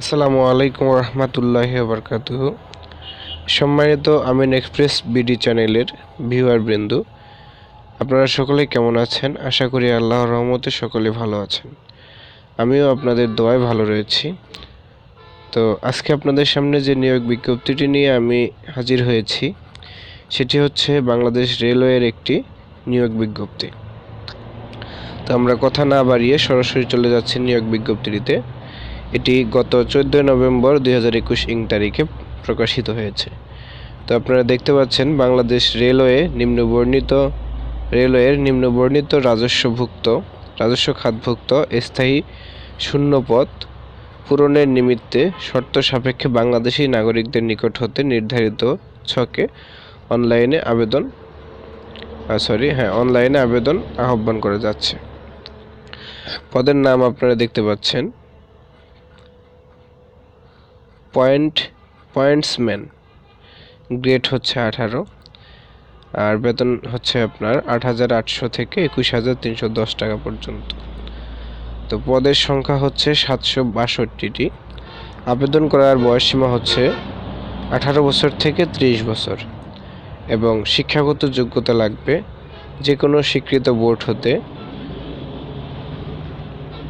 আসসালামু আলাইকুম রহমতুল্লাহ বরকাত সম্মানিত আমিন এক্সপ্রেস বিডি চ্যানেলের ভিউয়ার বৃন্দু, আপনারা সকলে কেমন আছেন? আশা করি আল্লাহর রহমতে সকলে ভালো আছেন। আমিও আপনাদের দোয়ায় ভালো রয়েছি। তো আজকে আপনাদের সামনে যে নিয়োগ বিজ্ঞপ্তিটি নিয়ে আমি হাজির হয়েছি, সেটি হচ্ছে বাংলাদেশ রেলওয়ের একটি নিয়োগ বিজ্ঞপ্তি। তো আমরা কথা না বাড়িয়ে সরাসরি চলে যাচ্ছি নিয়োগ বিজ্ঞপ্তিটিতে। এটি গত চোদ্দোই নভেম্বর দুই হাজার একুশ ইং তারিখে প্রকাশিত হয়েছে। তো আপনারা দেখতে পাচ্ছেন, বাংলাদেশ রেলওয়ে নিম্নবর্ণিত, রেলওয়ের নিম্নবর্ণিত রাজস্বভুক্ত, রাজস্ব খাতভুক্ত স্থায়ী শূন্যপদ পূরণের নিমিত্তে শর্ত সাপেক্ষে বাংলাদেশি নাগরিকদের নিকট হতে নির্ধারিত ছকে অনলাইনে আবেদন সরি হ্যাঁ অনলাইনে আবেদন আহ্বান করা যাচ্ছে। পদের নাম আপনারা দেখতে পাচ্ছেন। পয়েন্ট পয়েন্টসম্যান গ্রেড হচ্ছে আঠারো। আর বেতন হচ্ছে আপনার আট হাজার আটশো থেকে একুশ হাজার তিনশো দশ টাকা পর্যন্ত। তো পদের সংখ্যা হচ্ছে সাতশো বাষট্টিটি। আবেদন করার বয়সসীমা হচ্ছে আঠারো বছর থেকে ত্রিশ বছর। এবং শিক্ষাগত যোগ্যতা লাগবে যে কোনো স্বীকৃত বোর্ড হতে।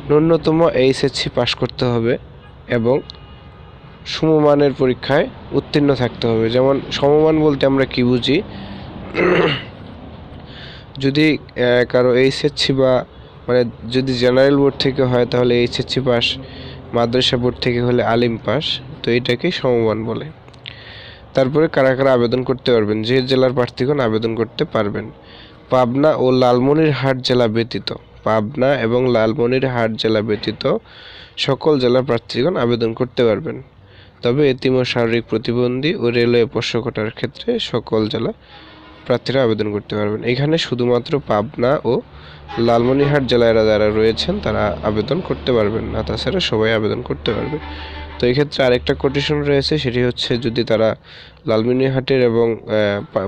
ন্যূনতম এইচএসসি পাশ করতে হবে এবং সমমানের পরীক্ষায় উত্তীর্ণ থাকতে হবে। যেমন সমমান বলতে আমরা কি বুঝি? যদি কারও এইচএসসি বা মানে যদি জেনারেল বোর্ড থেকে হয় তাহলে এইচএসসি পাস মাদ্রাসা বোর্ড থেকে হলে আলিম পাস তো এটাকে সমমান বলে। তারপরে কারা কারা আবেদন করতে পারবেন? যে জেলার প্রার্থীগণ আবেদন করতে পারবেন। পাবনা ও লালমনিরহাট জেলা ব্যতীত, পাবনা এবং লালমনিরহাট জেলা ব্যতীত সকল জেলার প্রার্থীগণ আবেদন করতে পারবেন। তবে এতিম ও শারীরিক প্রতিবন্ধী ও রেলওয়ে পোষ্যকতার ক্ষেত্রে সকল জেলা প্রার্থীরা আবেদন করতে পারবেন। এখানে শুধুমাত্র পাবনা ও লালমনিরহাট জেলায় যারা রয়েছেন, তারা আবেদন করতে পারবেন না। তাছাড়া সবাই আবেদন করতে পারবে। তো এক্ষেত্রে আরেকটা কোটেশন রয়েছে, সেটি হচ্ছে যদি তারা লালমনিরহাটের এবং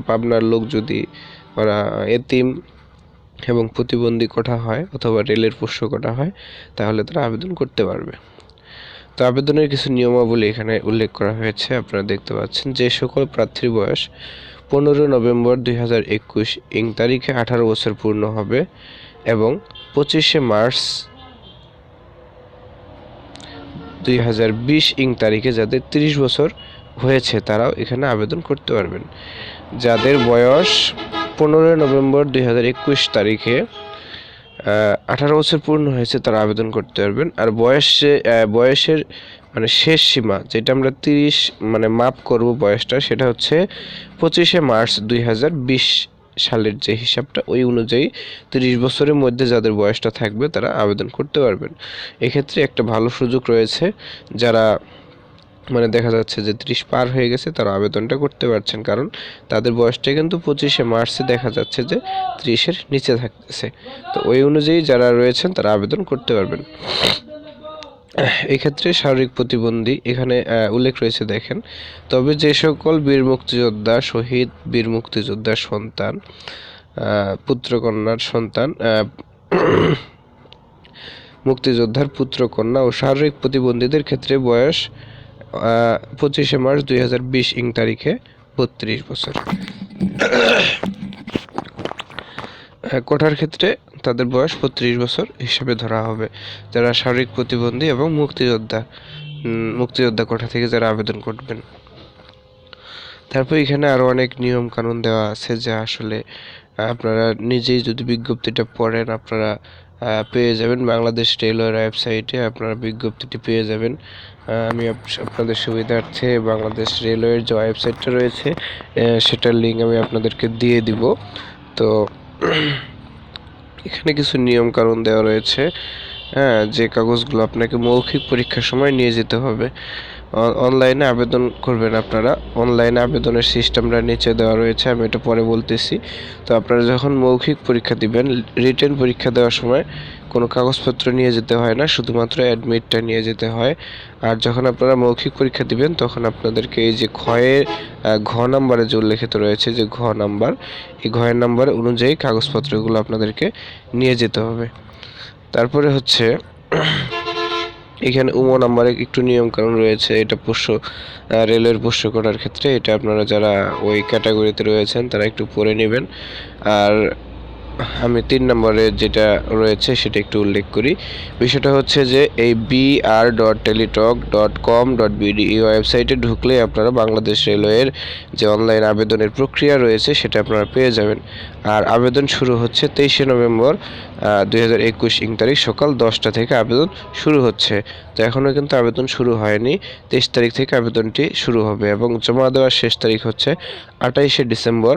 পাবনার লোক যদি ওরা এতিম এবং প্রতিবন্ধী কোটা হয় অথবা রেলের পোষ্য কোটা হয়, তাহলে তারা আবেদন করতে পারবে। তো আবেদনের কিছু নিয়মাবলী এখানে উল্লেখ করা হয়েছে, আপনারা দেখতে পাচ্ছেন যে সকল প্রার্থীর বয়স পনেরো নভেম্বর দুই হাজার একুশ, ইং তারিখে আঠারো বছর পূর্ণ হবে এবং পঁচিশে মার্চ দুই হাজার বিশ, ইং তারিখে যাদের তিরিশ বছর হয়েছে তারাও এখানে আবেদন করতে পারবেন। যাদের বয়স পনেরোই নভেম্বর দুই হাজার একুশ তারিখে আঠারো বছর পূর্ণ হয়েছে তারা আবেদন করতে পারবেন। আর বয়সে বয়সের মানে শেষ সীমা, যেটা আমরা তিরিশ মানে মাপ করব বয়সটা, সেটা হচ্ছে পঁচিশে মার্চ দুই হাজার বিশ সালের যে হিসাবটা, ওই অনুযায়ী তিরিশ বছরের মধ্যে যাদের বয়সটা থাকবে তারা আবেদন করতে পারবেন। এক্ষেত্রে একটা ভালো সুযোগ রয়েছে, যারা মানে দেখা যাচ্ছে যে ত্রিশ পার হয়ে গেছে, তারা আবেদনটা করতে পারছেন। কারণ তাদের বয়সটা কিন্তু পঁচিশে মার্চে দেখা যাচ্ছে যে ত্রিশের নিচে থাকতেছে। তো ওই অনুযায়ী যারা রয়েছেন, তারা আবেদন করতে পারবেন। এক্ষেত্রে শারীরিক প্রতিবন্ধী এখানে উল্লেখ রয়েছে, দেখেন। তবে যে সকল বীর মুক্তিযোদ্ধা, শহীদ বীর মুক্তিযোদ্ধার সন্তান পুত্রকন্যার সন্তান মুক্তিযোদ্ধার পুত্রকন্যা ও শারীরিক প্রতিবন্ধীদের ক্ষেত্রে বয়স পঁচিশে মার্চ দুই হাজার বিশ ইং তারিখে বত্রিশ বছর। কোঠার ক্ষেত্রে তাদের বয়স বত্রিশ বছর হিসেবে ধরা হবে। যারা শারীরিক প্রতিবন্ধী এবং মুক্তিযোদ্ধা মুক্তিযোদ্ধা কোঠা থেকে যারা আবেদন করবেন। তারপর এখানে আরও অনেক নিয়ম কানুন দেওয়া আছে যা আসলে আপনারা নিজেই যদি বিজ্ঞপ্তিটা পড়েন, আপনারা পেয়ে যাবেন। বাংলাদেশ রেলওয়ের ওয়েবসাইটে আপনারা বিজ্ঞপ্তিটি পেয়ে যাবেন। আমি আপনাদের সুবিধার্থে বাংলাদেশ রেলওয়ের যে ওয়েবসাইটটা রয়েছে সেটার লিঙ্ক আমি আপনাদেরকে দিয়ে দিব। তো এখানে কিছু নিয়ম কানুন দেওয়া রয়েছে। হ্যাঁ যে কাগজগুলো আপনাকে মৌখিক পরীক্ষার সময় নিয়ে যেতে হবে। অনলাইনে আবেদন করবেন আপনারা। অনলাইনে আবেদনের সিস্টেমটা নিচে দেওয়া রয়েছে, আমি এটা পরে বলতেছি। তো আপনারা যখন মৌখিক পরীক্ষা দিবেন, রিটেন পরীক্ষা দেওয়ার সময় কোনো কাগজপত্র নিয়ে যেতে হয় না, শুধুমাত্র অ্যাডমিটটা নিয়ে যেতে হয়। আর যখন আপনারা মৌখিক পরীক্ষা দিবেন, তখন আপনাদেরকে এই যে ঘয়ের ঘ নাম্বারে যে উল্লেখিত রয়েছে, যে ঘ নাম্বার, এই ঘয়ের নাম্বার অনুযায়ী কাগজপত্রগুলো আপনাদেরকে নিয়ে যেতে হবে। তারপরে হচ্ছে এখানে উমো নাম্বারে একটু নিয়মকানুন রয়েছে, এটা পোষ্য রেলের পোষ্য করার ক্ষেত্রে, এটা আপনারা যারা ওই ক্যাটাগরিতে রয়েছেন, তারা একটু পড়ে নেবেন। আর আমি তিন নম্বরে যেটা রয়েছে সেটা একটু উল্লেখ করি। বিষয়টা হচ্ছে যে এই BR dot Teletalk dot com dot BD এই ওয়েবসাইটে ঢুকলে আপনারা বাংলাদেশ রেলওয়ের যে অনলাইন আবেদনের প্রক্রিয়া রয়েছে সেটা আপনারা পেয়ে যাবেন। আর আবেদন শুরু হচ্ছে তেইশে নভেম্বর দুই হাজার একুশ ইং তারিখ সকাল দশটা থেকে আবেদন শুরু হচ্ছে। তো এখনও কিন্তু আবেদন শুরু হয়নি। তেইশ তারিখ থেকে আবেদনটি শুরু হবে এবং জমা দেওয়ার শেষ তারিখ হচ্ছে আঠাইশে ডিসেম্বর,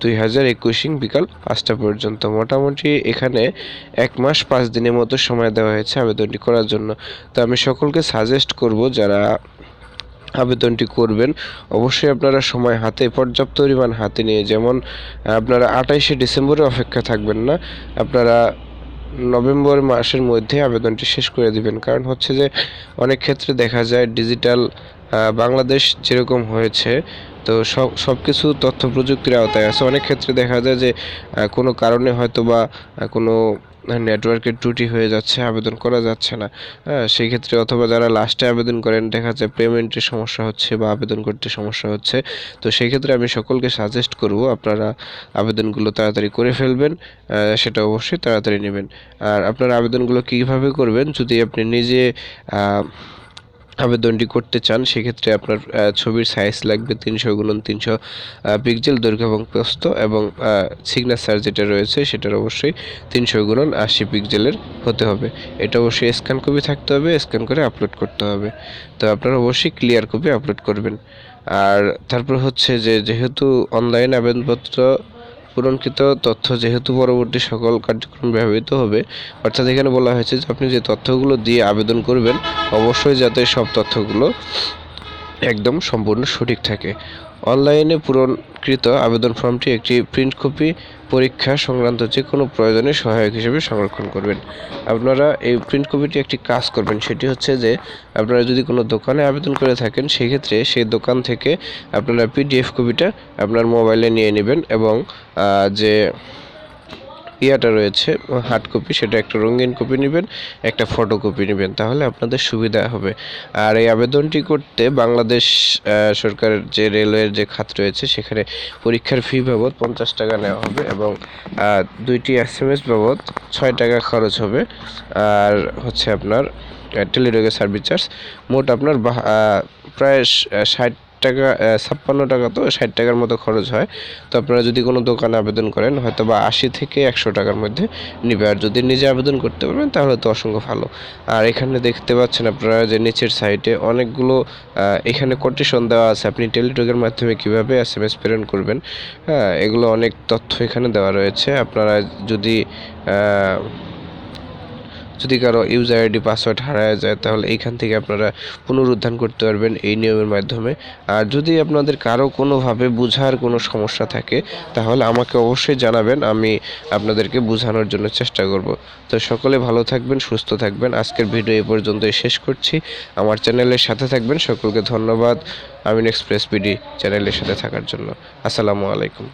দুই হাজার একুশ ইং বিকাল পাঁচটা পর্যন্ত। মোটামুটি এখানে এক মাস পাঁচ দিনের মতো সময় দেওয়া হয়েছে আবেদনটি করার জন্য। তো আমি সকলকে সাজেস্ট করব যারা আবেদনটি করবেন, অবশ্যই আপনারা সময় হাতে, পর্যাপ্ত পরিমাণ হাতে নিয়ে, যেমন, আপনারা আঠাইশে ডিসেম্বরে অপেক্ষা থাকবেন না, আপনারা নভেম্বর মাসের মধ্যে আবেদনটি শেষ করে দিবেন। কারণ হচ্ছে যে, অনেক ক্ষেত্রে দেখা যায় ডিজিটাল বাংলাদেশ যেরকম হয়েছে তো সব সব কিছু তথ্য প্রযুক্তির আওতায় আছে। অনেক ক্ষেত্রে দেখা যায় যে কোনো কারণে হয়তো বা কোনো নেটওয়ার্কের ত্রুটি হয়ে যাচ্ছে, আবেদন করা যাচ্ছে না। হ্যাঁ সেই ক্ষেত্রে অথবা যারা লাস্টে আবেদন করেন, দেখা যায় পেমেন্টের সমস্যা হচ্ছে বা আবেদন করতে সমস্যা হচ্ছে। তো সেই ক্ষেত্রে আমি সকলকে সাজেস্ট করব, আপনারা আবেদনগুলো তাড়াতাড়ি করে ফেলবেন সেটা অবশ্যই তাড়াতাড়ি নেবেন। আর আপনারা আবেদনগুলো কীভাবে করবেন, যদি আপনি নিজে আবেদনটি করতে চান, সেক্ষেত্রে আপনার ছবির সাইজ লাগবে তিনশো গুণন তিনশো পিক্সেল দৈর্ঘ্য এবং প্রস্থ এবং সিগনেচার যেটা রয়েছে সেটার অবশ্যই তিনশো গুণন আশি পিক্সেলের হতে হবে। এটা অবশ্যই স্ক্যান কপি থাকতে হবে স্ক্যান করে আপলোড করতে হবে। তো আপনারা অবশ্যই ক্লিয়ার কপি আপলোড করবেন। আর তারপর হচ্ছে যে, যেহেতু অনলাইন আবেদনপত্র পূরণকৃত তথ্য যেহেতু পরবর্তী সকল কার্যক্রম ব্যবহৃত হবে, অর্থাৎ এখানে বলা হয়েছে যে আপনি যে তথ্যগুলো দিয়ে আবেদন করবেন, অবশ্যই যাতে সব তথ্যগুলো একদম সম্পূর্ণ সঠিক থাকে। অনলাইনে পূরণকৃত আবেদন ফর্মটি একটি প্রিন্ট কপি পরীক্ষা সংক্রান্ত যে কোনো প্রয়োজনে সহায়ক হিসেবে সংরক্ষণ করবেন। আপনারা এই প্রিন্ট কপিটি একটি কাজ করবেন, সেটি হচ্ছে যে আপনারা যদি কোনো দোকানে আবেদন করে থাকেন, সেক্ষেত্রে সেই দোকান থেকে আপনারা পিডিএফ কপিটা আপনার মোবাইলে নিয়ে নেবেন এবং যে ইয়াটা রয়েছে হার্ড কপি সেটা একটা রঙিন কপি নেবেন, একটা ফটো কপি নেবেন, তাহলে আপনাদের সুবিধা হবে। আর এই আবেদনটি করতে বাংলাদেশ সরকারের যে রেলওয়ের যে খাত রয়েছে, সেখানে পরীক্ষার ফি বাবদ পঞ্চাশ টাকা নেওয়া হবে এবং দুইটি এস এম এস বাবদ ছয় টাকা খরচ হবে। আর হচ্ছে আপনার টেলিডগের সার্ভিস চার্জ মোট আপনার প্রায় ষাট টাকা ছাপ্পান্ন টাকা তো, ষাট টাকার মতো খরচ হয়। তো আপনারা যদি কোনো দোকানে আবেদন করেন, হয়তো বা আশি থেকে একশো টাকার মধ্যে নিবে। আর যদি নিজে আবেদন করতে পারবেন, তাহলে তো অসংখ্য ভালো। আর এখানে দেখতে পাচ্ছেন আপনারা যে নিচের সাইটে অনেকগুলো এখানে কোটেশন দেওয়া আছে। আপনি টেলিটকের মাধ্যমে কীভাবে এস এম এস প্রেরণ করবেন হ্যাঁ এগুলো অনেক তথ্য এখানে দেওয়া রয়েছে। আপনারা যদি যদি কারও ইউজার আইডি পাসওয়ার্ড হারায় যায়, তাহলে এইখান থেকে আপনারা পুনরুদ্ধার করতে পারবেন এই নিয়মের মাধ্যমে। আর যদি আপনাদের কারও কোনোভাবে বোঝার কোনো সমস্যা থাকে, তাহলে আমাকে অবশ্যই জানাবেন, আমি আপনাদেরকে বোঝানোর জন্য চেষ্টা করব। তো সকলে ভালো থাকবেন, সুস্থ থাকবেন। আজকের ভিডিও এই পর্যন্তই শেষ করছি। আমার চ্যানেলের সাথে থাকবেন, সকলকে ধন্যবাদ। আমিন এক্সপ্রেস বিডি চ্যানেলের সাথে থাকার জন্য। আসসালামু আলাইকুম।